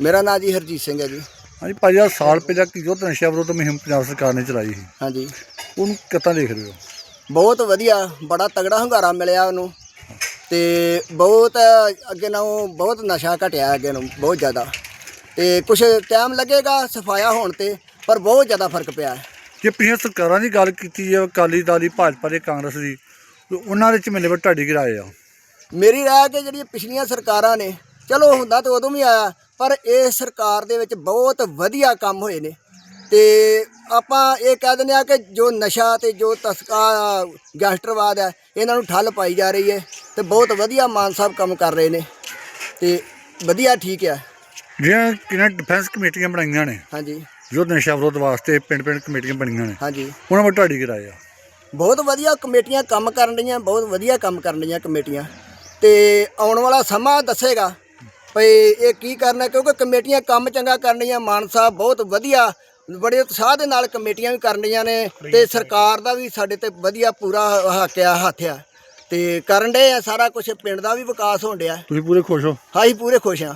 ਮੇਰਾ ਨਾਂ ਜੀ ਹਰਜੀਤ ਸਿੰਘ ਹੈ ਜੀ। ਹਾਂਜੀ ਭਾਜੀ ਆਹ ਸਾਲ ਪਹਿਲਾਂ ਕੀ ਯੁੱਧ ਨਸ਼ਾ ਵਿਰੋਧ ਮੁਹਿੰਮ ਪੰਜਾਬ ਸਰਕਾਰ ਨੇ ਚਲਾਈ ਸੀ। ਹਾਂਜੀ। ਉਹਨੂੰ ਕਿੱਦਾਂ ਦੇਖ ਰਹੇ ਹੋ? ਬਹੁਤ ਵਧੀਆ ਬੜਾ ਤਗੜਾ ਹੰਗਾਰਾ ਮਿਲਿਆ ਉਹਨੂੰ। ਤੇ ਬਹੁਤ ਅੱਗੇ ਨਾਲੋਂ ਬਹੁਤ ਨਸ਼ਾ ਘਟਿਆ ਅੱਗੇ ਨੂੰ ਬਹੁਤ ਜ਼ਿਆਦਾ। ਤੇ ਕੁਝ ਟਾਈਮ ਲੱਗੇਗਾ ਸਫਾਇਆ ਹੋਣ ਤੇ ਪਰ ਬਹੁਤ ਜ਼ਿਆਦਾ ਫ਼ਰਕ ਪਿਆ। ਹੈ ਜੇ ਪਿਛਲੀਆਂ ਸਰਕਾਰਾਂ ਦੀ ਗੱਲ ਕੀਤੀ ਹੈ ਅਕਾਲੀ ਦਲ ਦੀ ਭਾਜਪਾ ਦੇ ਕਾਂਗਰਸ ਦੀ ਉਹਨਾਂ ਦੇ ਝਮੇਲੇ ਵਿੱਚ ਤੁਹਾਡੀ ਕੀ ਰਾਏ ਆ? ਮੇਰੀ ਰਾਏ ਕਿ ਜਿਹੜੀਆਂ ਪਿਛਲੀਆਂ ਸਰਕਾਰਾਂ ਨੇ ਚਲੋ ਹੁੰਦਾ ਤੇ ਉਦੋਂ ਵੀ ਆਇਆ ਪਰ ਇਹ ਸਰਕਾਰ ਦੇ ਵਿੱਚ ਬਹੁਤ ਵਧੀਆ ਕੰਮ ਹੋਏ ਨੇ। ਤੇ ਆਪਾਂ ਇਹ ਕਹਿ ਦਿੰਦੇ ਆ ਕਿ ਜੋ ਨਸ਼ਾ ਤੇ ਜੋ ਤਸਕਾ ਗੈਂਗਸਟਰਵਾਦ ਹੈ ਇਹਨਾਂ ਨੂੰ ਠੱਲ ਪਾਈ ਜਾ ਰਹੀ ਹੈ ਤੇ ਬਹੁਤ ਵਧੀਆ ਮਾਨ ਸਾਹਿਬ ਕੰਮ ਕਰ ਰਹੇ ਨੇ ਤੇ ਵਧੀਆ ਠੀਕ ਹੈ। ਜਿਹੜੀਆਂ ਕਿਨਾਂ ਡਿਫੈਂਸ ਕਮੇਟੀਆਂ ਬਣਾਈਆਂ ਨੇ ਹਾਂਜੀ। ਯੁੱਧ ਨਸ਼ਾ ਵਿਰੋਧ ਵਾਸਤੇ ਪਿੰਡ ਪਿੰਡ ਕਮੇਟੀਆਂ ਬਣੀਆਂ ਨੇ ਹਾਂਜੀ। ਉਹਨਾਂ ਵਿੱਚ ਤੁਹਾਡੀ ਕੀ ਰਾਏ ਆ? ਬਹੁਤ ਵਧੀਆ ਕਮੇਟੀਆਂ ਕੰਮ ਕਰਨ ਰਹੀਆਂ ਬਹੁਤ ਵਧੀਆ ਕੰਮ ਕਰਨ ਰਹੀਆਂ ਕਮੇਟੀਆਂ। ਤੇ ਆਉਣ ਵਾਲਾ ਸਮਾਂ ਦੱਸੇਗਾ ਭਈ ਇਹ ਕੀ ਕਰਨਾ ਕਿਉਂਕਿ ਕਮੇਟੀਆਂ ਕੰਮ ਚੰਗਾ ਕਰਨ ਰਹੀਆਂ ਮਾਨ ਸਾਹਿਬ ਬਹੁਤ ਵਧੀਆ ਬੜੇ ਉਤਸ਼ਾਹ ਦੇ ਨਾਲ ਕਮੇਟੀਆਂ ਵੀ ਕਰਨ ਰਹੀਆਂ ਨੇ ਤੇ ਸਰਕਾਰ ਦਾ ਵੀ ਸਾਡੇ ਤੇ ਵਧੀਆ ਪੂਰਾ ਹੱਕ ਆ ਹੱਥ ਆ। ਤੇ ਕਰਨ ਦੇ ਆ ਸਾਰਾ ਕੁਝ ਪਿੰਡ ਦਾ ਵੀ ਵਿਕਾਸ ਹੋਣ ਡਿਆ। ਤੁਸੀਂ ਪੂਰੇ ਖੁਸ਼ ਹੋ? ਹਾਂ ਅਸੀਂ ਪੂਰੇ ਖੁਸ਼ ਹਾਂ